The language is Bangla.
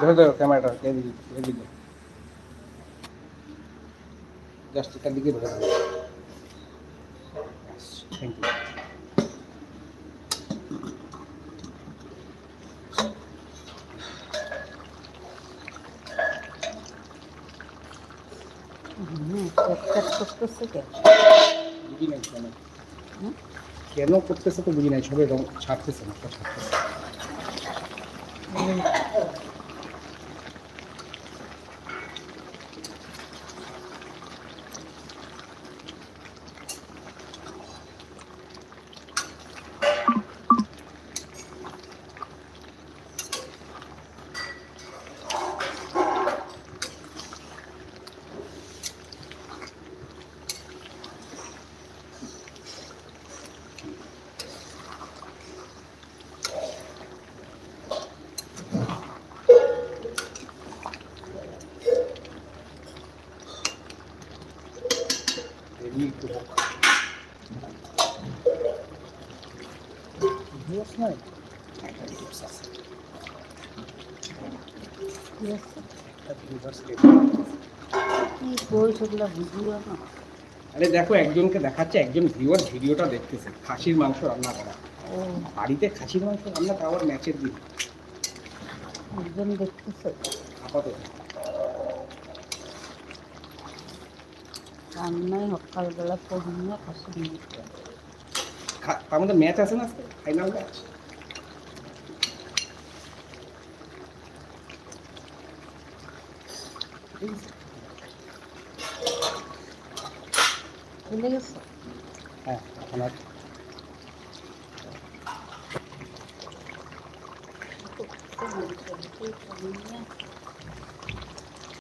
ধরে ধরো ক্যামেরাটা এদিকে এদিকে জাস্ট এটার দিকে ধরে। থ্যাংক ইউ হুম, চটচট করতেছে কেন? বুঝি নাই কেন? কেন করতেছে তো বুঝি নাই সবাই ছাড়তেছে না ছাড়তেছে আরে দেখো একজনকে দেখাচ্ছে একজন ভিউয়ার ভিডিওটা দেখতেছে খাসির মাংস রান্না করা। ও বাড়িতে খাসির মাংস রান্না আবার ম্যাচের দিন। একজন দেখতেছে। আপাতত। রান্নায় সকালবেলা পড়িয়ে খাসি নিয়ে খা- তার মধ্যে ম্যাচ আছে না আজকে ফাইনাল ম্যাচ ভুলে গেছে হ্যাঁ এখন আর নিয়ে